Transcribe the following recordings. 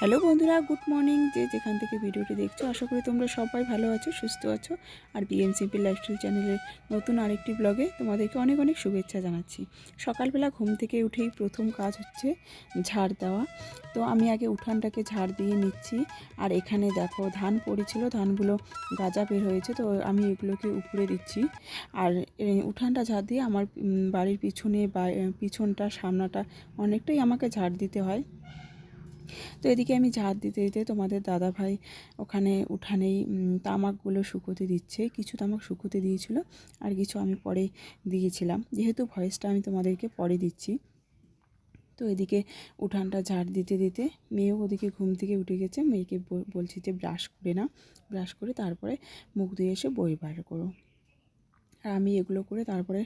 Hello বন্ধুরা, good morning. যে যেখান থেকে ভিডিওটি দেখছ, আশা করি তোমরা সবাই ভালো আছো, সুস্থ আছো। আর বিএম সিম্পল লাইফস্টাইল চ্যানেলের নতুন আরেকটি ব্লগে তোমাদেরকে অনেক অনেক শুভেচ্ছা জানাচ্ছি। সকালবেলা ঘুম থেকে উঠেই প্রথম কাজ হচ্ছে ঝাড় দেওয়া। তো আমি আগে উঠানটাকে ঝাড় দিয়ে নিচ্ছি। আর এখানে দেখো, ধান পড়েছিল, ধানগুলো গাজা বের হয়েছে, তো আমি এগুলোকে উপরে দিচ্ছি। আর উঠানটা ঝাড় দিয়ে আমার বাড়ির পিছনে বা পিছনটা, সামনাটা অনেকটাই আমাকে ঝাড় দিতে হয়। তো এদিকে আমি ঝাড় দিতে দিতে তোমাদের দাদা ভাই ওখানে উঠানেই তামাকগুলো শুকোতে দিচ্ছে, কিছু তামাক শুকোতে দিয়েছিল আর কিছু আমি পরে দিয়েছিলাম। যেহেতু ভয়েসটা আমি তোমাদেরকে পরে দিচ্ছি। তো এদিকে উঠানটা ঝাড় দিতে দিতে মেয়েও ওদিকে ঘুম থেকে উঠে গেছে। মেয়েকে বল- বলছি যে ব্রাশ করে না ব্রাশ করে তারপরে মুখ ধুয়ে এসে বই বার করো। আর আমি এগুলো করে তারপরে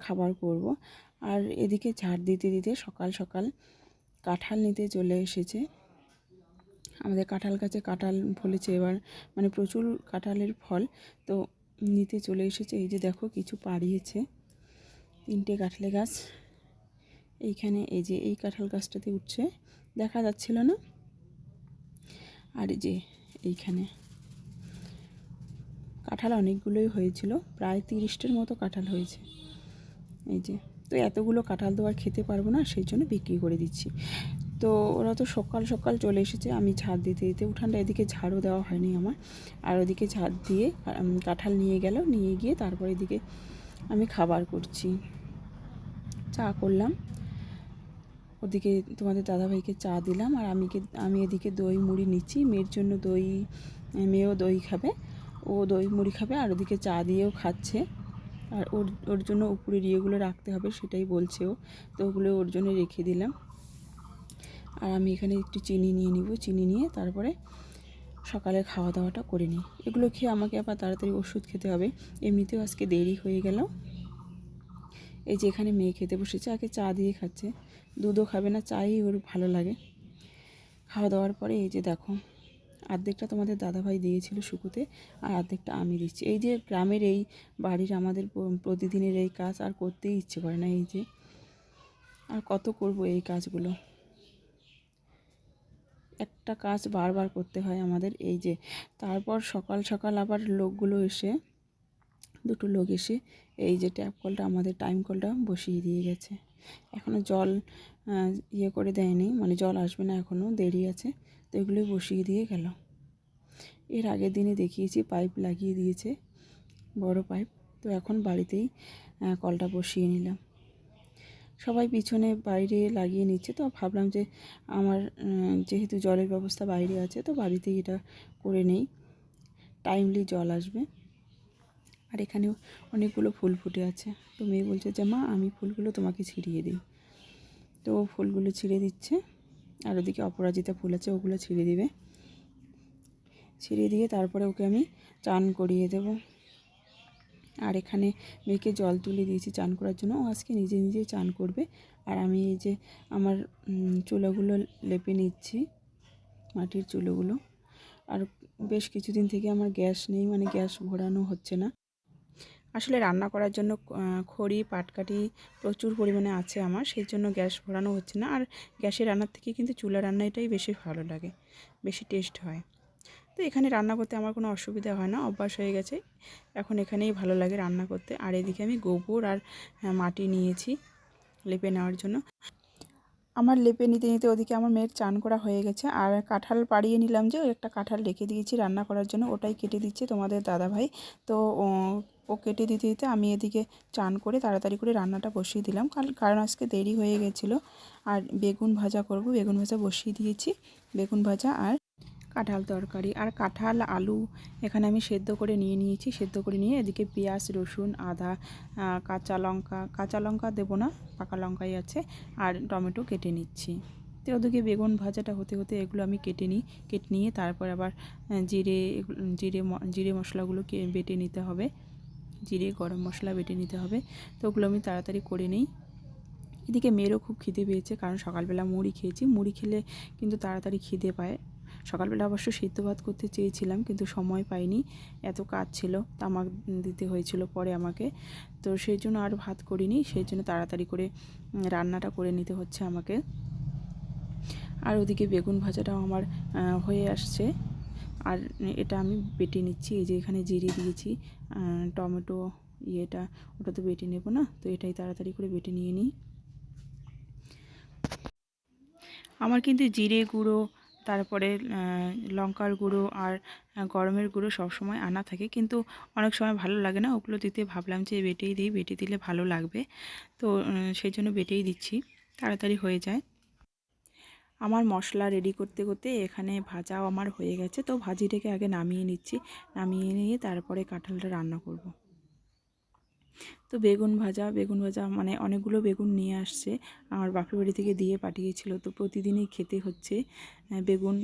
খাবার করব। আর এদিকে ঝাড় দিতে দিতে সকাল সকাল কাঁঠাল নিতে চলে এসেছে। আমাদের কাঁঠাল গাছে কাঁঠাল ফলেছে এবার মানে প্রচুর কাঁঠালের ফল তো নিতে চলে এসেছে। এই যে দেখো কিছু পাড়িয়েছে তিনটে কাঁঠালে গাছ। এইখানে এই যে এই কাঁঠাল গাছটাতে উঠছে, দেখা যাচ্ছিল না। আর এই যে এইখানে কাঁঠাল অনেকগুলোই হয়েছিল, প্রায় তিরিশটার মতো কাঁঠাল হয়েছে। এই যে তো এতগুলো কাঁঠাল তো আর খেতে পারব না, সেই জন্য বিক্রি করে দিচ্ছি। তো ওরা তো সকাল সকাল চলে এসেছে, আমি ঝাড় দিতে দিতে উঠানটা এদিকে ঝাড়ও দেওয়া হয়নি আমার। আর ওদিকে ঝাড় দিয়ে কাঁঠাল নিয়ে গেল, নিয়ে গিয়ে তারপর এদিকে আমি খাবার করছি। চা করলাম। ওদিকে তোমাদের দাদাভাইকে চা দিলাম, আর আমি আমি এদিকে দই মুড়ি নিচ্ছি। মেয়ের জন্য দই, মেয়েও দই খাবে, ও দই মুড়ি খাবে, আর ওদিকে চা দিয়েও খাচ্ছে। আর ওর ওর জন্য উপরের ইয়েগুলো রাখতে হবে, সেটাই বলছে ও। তো ওগুলো ওর জন্য রেখে দিলাম। আর আমি এখানে একটু চিনি নিয়ে নিব, চিনি নিয়ে তারপরে সকালে খাওয়া দাওয়াটা করে নিই। এগুলো খেয়ে আমাকে আবার তাড়াতাড়ি ওষুধ খেতে হবে। এমনিতেও আজকে দেরি হয়ে গেল। এই যে এখানে মেয়ে খেতে বসেছে, আগে চা দিয়ে খাচ্ছে। দুধও খাবে না, চাই ওর ভালো লাগে। খাওয়া দাওয়ার পরে এই যে দেখো। অর্ধেকটা তোমাদের দাদাভাই দিয়েছিল শুকুতে আর অর্ধেকটা আমি দিচ্ছি। এই যে গ্রামের এই বাড়ির আমাদের প্রতিদিনের এই কাজ আর করতেই ইচ্ছে করে না এই যে। আর কত করব এই কাজগুলো? একটা কাজ বারবার করতে হয় আমাদের এই যে। তারপর সকাল সকাল আবার লোকগুলো এসে, দুটো লোক এসে এই যে ট্যাপ কলটা আমাদের টাইম কলটা বসিয়ে দিয়ে গেছে। এখনও জল ইয়ে করে দেয়নি মানে জল আসবে না এখনও দেরি আছে। তো এগুলোই বসিয়ে দিয়ে গেল। এর আগের দিনে দেখিয়েছি, পাইপ লাগিয়ে দিয়েছে, বড় পাইপ। তো এখন বাড়িতেই কলটা বসিয়ে নিলাম। সবাই পিছনে বাইরে লাগিয়ে নিচ্ছে। তো ভাবলাম যে আমার যেহেতু জলের ব্যবস্থা বাইরে আছে, তো বাড়িতেই এটা করে নেই। টাইমলি জল আসবে। আর এখানেও অনেকগুলো ফুল ফুটে আছে। তো মেয়ে বলছে যে, মা, আমি ফুলগুলো তোমাকে ছিঁড়িয়ে দিই। তো ফুলগুলো ছিঁড়ে দিচ্ছে। আর ওদিকে অপরাজিতা ফুল আছে, ওগুলো ছিঁড়ে দিবে। ছিঁড়ে দিয়ে তারপরে ওকে আমি চান করিয়ে দেব। আর এখানে মেয়েকে জল তুলে দিয়েছি চান করার জন্য। ও আজকে নিজে নিজেই চান করবে। আর আমি এই যে আমার চুলোগুলো লেপে নিচ্ছি, মাটির চুলোগুলো। আর বেশ কিছুদিন থেকে আমার গ্যাস নেই মানে গ্যাস ভরানো হচ্ছে না। আসলে রান্না করার জন্য খড়ি, পাটকাঠি প্রচুর পরিমাণে আছে আমার, সেই জন্য গ্যাস ভরানো হচ্ছে না। আর গ্যাসে রান্নার থেকে কিন্তু চুলা রান্নাটাই বেশি ভালো লাগে, বেশি টেস্ট হয়। তো এখানে রান্না করতে আমার কোনো অসুবিধা হয় না, অভ্যাস হয়ে গেছে। এখন এখানেই ভালো লাগে রান্না করতে। আর এদিকে আমি গোবর আর মাটি নিয়েছি লেপে নেওয়ার জন্য। আমার লেপে নিতে নিতে ওদিকে আমার মেয়ের চান করা হয়ে গেছে। আর কাঁঠাল পাড়িয়ে নিলাম যে একটা কাঁঠাল রেখে দিয়েছি রান্না করার জন্য, ওটাই কেটে দিচ্ছে তোমাদের দাদাভাই। তো ও কেটে দিতে দিতে আমি এদিকে চান করে তাড়াতাড়ি করে রান্নাটা বসিয়ে দিলাম। কারণ আজকে দেরি হয়ে গেছিল। আর বেগুন ভাজা করব, বেগুন ভাজা বসিয়ে দিয়েছি। বেগুন ভাজা আর কাঁঠাল তরকারি। আর কাঁঠাল, আলু এখানে আমি সেদ্ধ করে নিয়ে নিয়েছি। সেদ্ধ করে নিয়ে এদিকে পেঁয়াজ, রসুন, আদা কাঁচা লঙ্কা কাঁচা লঙ্কা দেবো না, পাকা লঙ্কাই আছে। আর টমেটো কেটে নিচ্ছি। তো ওদিকে বেগুন ভাজাটা হতে হতে এগুলো আমি কেটে নিই, কেটে নিয়ে তারপর আবার জিরে জিরে জিরে মশলাগুলো বেটে নিতে হবে। জিরে, গরম মশলা বেটে নিতে হবে। তো ওগুলো আমি তাড়াতাড়ি করে নিই। এদিকে মেয়েরও খুব খিদে পেয়েছে, কারণ সকালবেলা মুড়ি খেয়েছি। মুড়ি খেলে কিন্তু তাড়াতাড়ি খিদে পায়। সকালবেলা অবশ্য সিদ্ধ ভাত করতে চেয়েছিলাম, কিন্তু সময় পাইনি। এত কাজ ছিল, তামাক দিতে হয়েছিল পরে আমাকে। তো সেই জন্য আর ভাত করিনি, সেই জন্য তাড়াতাড়ি করে রান্নাটা করে নিতে হচ্ছে আমাকে। আর ওদিকে বেগুন ভাজাটাও আমার হয়ে আসছে। আর এটা আমি বেটে নিচ্ছি, এই যে এখানে জিরে দিয়েছি টমেটো ইয়েটা ওটা তো বেটে নেব না? তো এটাই তাড়াতাড়ি করে বেটে নিয়ে নিই। আমার কিন্তু জিরে গুঁড়ো, তারপরে লঙ্কার গুঁড়ো আর গরমের গুঁড়ো সব সময় আনা থাকে। কিন্তু অনেক সময় ভালো লাগে না, ওগুলো দিতে ভাবলাম যে বেটেই দিই, বেটে দিলে ভালো লাগবে। তো সেই জন্য বেটেই দিচ্ছি, তাড়াতাড়ি হয়ে যায়। আমার মশলা রেডি করতে করতে এখানে ভাজাও আমার হয়ে গেছে। তো ভাজিটাকে আগে নামিয়ে নিচ্ছি। নামিয়ে নিয়ে তারপরে কাঁঠালটা রান্না করব। তো বেগুন ভাজা বেগুন ভাজা মানে অনেকগুলো বেগুন নিয়ে আসছে। আমার বাপের বাড়ি থেকে দিয়ে পাঠিয়েছিল। তো প্রতিদিনই খেতে হচ্ছে। বেগুন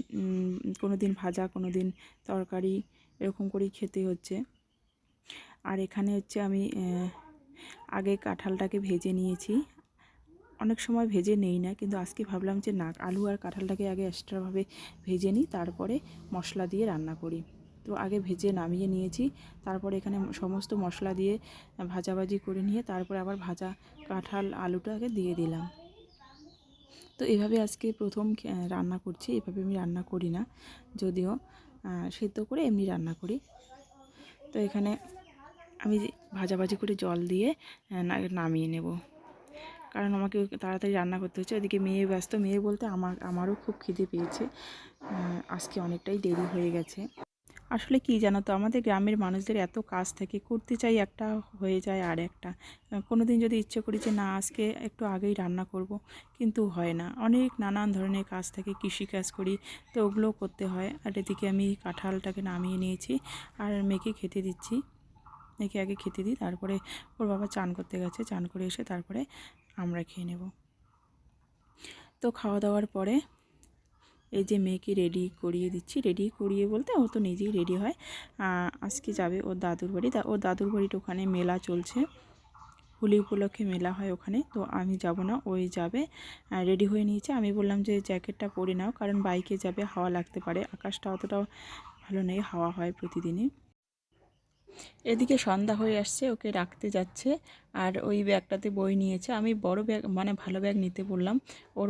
কোনো দিন ভাজা কোনো দিন তরকারি এরকম করেই খেতে হচ্ছে। আর এখানে হচ্ছে আমি আগে কাঁঠালটাকে ভেজে নিয়েছি। অনেক সময় ভেজে নেই না, কিন্তু আজকে ভাবলাম যে না, আলু আর কাঁঠালটাকে আগে এক্সট্রাভাবে ভেজে নিই, তারপরে মশলা দিয়ে রান্না করি। তো আগে ভেজে নামিয়ে নিয়েছি, তারপরে এখানে সমস্ত মশলা দিয়ে ভাজাভাজি করে নিয়ে তারপরে আবার ভাজা কাঁঠাল আলুটাকে দিয়ে দিলাম। তো এভাবে আজকে প্রথম রান্না করছি, এভাবে আমি রান্না করি না, যদিও সেদ্ধ করে এমনি রান্না করি। তো এখানে আমি ভাজাভাজি করে জল দিয়ে নামিয়ে নেব। কারণ আমাকে তাড়াতাড়ি রান্না করতে হচ্ছে ওদিকে মেয়ে ব্যস্ত। মেয়ে বলতে আমার, আমারও খুব খিদে পেয়েছে। আজকে অনেকটাই দেরি হয়ে গেছে। আসলে কি জানো তো, আমাদের গ্রামের মানুষদের এত কাজ থাকে, করতে চাই একটা হয়ে যায় আর একটা। কোনো দিন যদি ইচ্ছে করি যে না, আজকে একটু আগেই রান্না করব, কিন্তু হয় না। অনেক নানান ধরনের কাজ থাকে, কৃষিকাজ করি, তো ওগুলোও করতে হয়। আর এদিকে আমি কাঁঠালটাকে নামিয়ে নিয়েছি আর মেয়েকে খেতে দিচ্ছি। মেয়েকে আগে খেতে দিই, তারপরে ওর বাবা চান করতে গেছে। চান করে এসে তারপরে আমরা খেয়ে নেব। তো খাওয়া দাওয়ার পরে এই যে মেয়েকে রেডি করিয়ে দিচ্ছি। রেডি করিয়ে বলতে ও তো নিজেই রেডি হয়। আজকে যাবে ওর দাদুর বাড়ি। তা ওর দাদুর বাড়িটা ওখানে মেলা চলছে। হোলি উপলক্ষে মেলা হয় ওখানে। তো আমি যাব না ওই যাবে। রেডি হয়ে নিয়েছে। আমি বললাম যে জ্যাকেটটা পরে নাও, কারণ বাইকে যাবে, হাওয়া লাগতে পারে। আকাশটা অতটাও ভালো নেই, হাওয়া হয় প্রতিদিনই। এদিকে সন্ধ্যা হয়ে আসছে, ওকে রাখতে যাচ্ছে আর ওই ব্যাগটাতে বই নিয়েছে। আমি বড় ব্যাগ মানে ভালো ব্যাগ নিতে বললাম। ওর,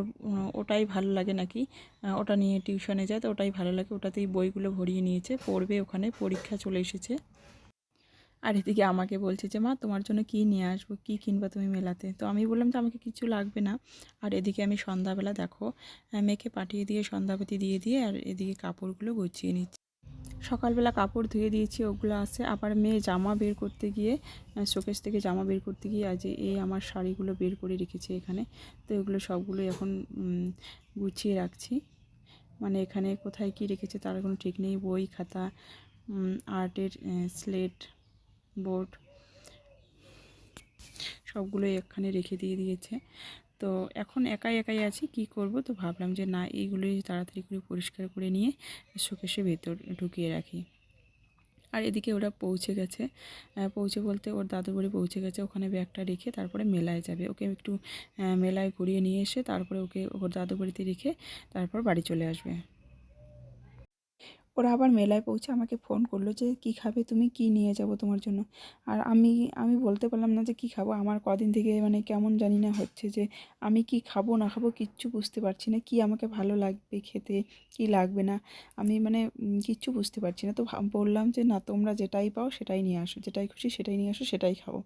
ওটাই ভালো লাগে নাকি? ওটা নিয়ে টিউশনে যায়, তো ওটাই ভালো লাগে। ওটাতেই বইগুলো ভরিয়ে নিয়েছে, পড়বে ওখানে, পরীক্ষা চলে এসেছে। আর এদিকে আমাকে বলছে যে, মা, তোমার জন্য কী নিয়ে আসব? কী কিনবা তুমি মেলাতে? তো আমি বললাম যে, আমাকে কিছু লাগবে না। আর এদিকে আমি সন্ধ্যাবেলা, দেখো মেয়েকে পাঠিয়ে দিয়ে সন্ধ্যাবাতি দিয়ে দিয়ে আর এদিকে কাপড়গুলো গুছিয়ে নিচ্ছি। সকালবেলা কাপড় ধুয়ে দিয়েছি, ওগুলো আছে। আবার মেয়ে জামা বের করতে গিয়ে শোকেস থেকে জামা বের করতে গিয়ে আজ এই আমার শাড়িগুলো বের করে রেখেছি এখানে। তো এগুলো সবগুলো এখন গুছিয়ে রাখছি। মানে এখানে কোথায় কি রেখেছে তার কোনো ঠিক নেই। বই, খাতা আর্টের স্লেট, বোর্ড, সবগুলোই এখানে রেখে দিয়ে দিয়েছে। তো এখন একাই একাই আছি, কি করব? তো ভাবলাম যে না, এইগুলোই তাড়াতাড়ি করে পরিষ্কার করে নিয়ে শোকেশে ভেতর ঢুকিয়ে রাখি। আর এদিকে ওরা পৌঁছে গেছে। পৌঁছে বলতে ওর দাদু বাড়ি পৌঁছে গেছে, ওখানে ব্যাগটা রেখে তারপরে মেলায় যাবে। ওকে একটু মেলায় ঘুরিয়ে নিয়ে এসে তারপরে ওকে ওর দাদু বাড়িতে রেখে তারপর বাড়ি চলে আসবে। ওরা আবার মেলায় পৌঁছে আমাকে ফোন করল যে, কি খাবে? তুমি কি নিয়ে যাব তোমার জন্য? আর আমি আমি বলতে পারলাম না যে, কি খাব? আমার কদিন থেকে মানে কেমন জানি না হচ্ছে যে, আমি কি খাব, না খাব কিচ্ছু বুঝতে পারছি না। কি আমাকে ভালো লাগবে খেতে, কি লাগবে না? আমি মানে কিচ্ছু বুঝতে পারছি না। তো বললাম যে, না, তোমরা যেটাই পাও সেটাই নিয়ে আসো। যেটাই খুশি সেটাই নিয়ে আসো, সেটাই খাব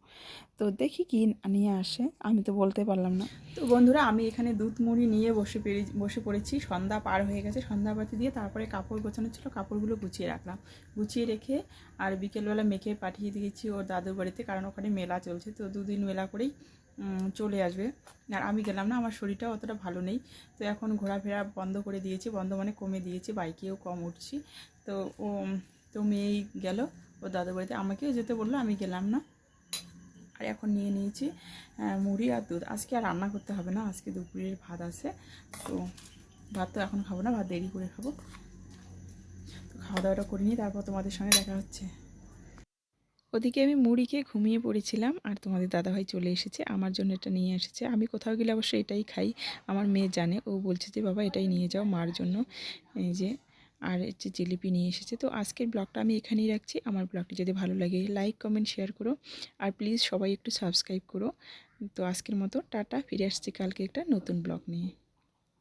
তো দেখি কি নিয়ে আসে, আমি তো বলতে পারলাম না। তো বন্ধুরা, আমি এখানে দুধ মুড়ি নিয়ে বসে পেরে বসে পড়েছি। সন্ধ্যা পার হয়ে গেছে। সন্ধ্যাবাতি দিয়ে তারপরে কাপড় গোছানো ছিল কাপড়গুলো গুছিয়ে রাখলাম। গুছিয়ে রেখে আর বিকেলবেলা মেখে পাঠিয়ে দিয়েছি ওর দাদুর বাড়িতে, কারণ ওখানে মেলা চলছে, তো দুদিন মেলা করেই চলে আসবে। আর আমি গেলাম না, আমার শরীরটা অতটা ভালো নেই। তো এখন ঘোরাফেরা বন্ধ করে দিয়েছি, বন্ধ মানে কমে দিয়েছি, বাইকেও কম উঠছি। তো ও, তো মেয়েই গেল ও দাদুর বাড়িতে। আমাকেও যেতে বলল, আমি গেলাম না। আর এখন নিয়ে নিয়েছি মুড়ি আর দুধ। আজকে আর রান্না করতে হবে না, আজকে দুপুরের ভাত আছে। তো ভাত তো এখন খাব না, ভাত দেরি করে খাব। খাওয়া দাওয়াটা করে নিই তারপর তোমাদের সঙ্গে দেখা হচ্ছে। ওদিকে আমি মুড়ি খেয়ে ঘুমিয়ে পড়েছিলাম আর তোমাদের দাদাভাই চলে এসেছে, আমার জন্য এটা নিয়ে এসেছে। আমি কোথাও গেলে অবশ্যই এটাই খাই, আমার মেয়ে জানে, ও বলছে যে, বাবা, এটাই নিয়ে যাও মার জন্য। এই যে, আর হচ্ছে জিলিপি নিয়ে এসেছে। তো আজকের ব্লগটা আমি এখানেই রাখছি। আমার ব্লগটি যদি ভালো লাগে, লাইক, কমেন্ট, শেয়ার করো আর প্লিজ সবাই একটু সাবস্ক্রাইব করো। তো আজকের মতো, টাটা, ফিরে আসছি কালকে একটা নতুন ব্লগ নিয়ে।